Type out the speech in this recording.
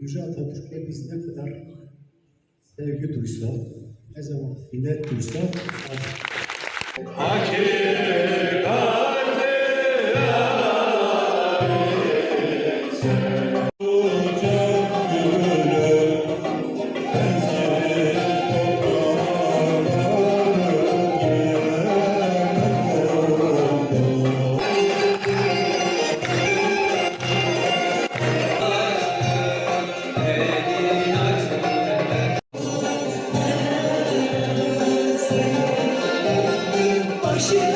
Yüce Atatürk'e biz ne kadar sevgi duysa, ne zaman minnet duysa Işık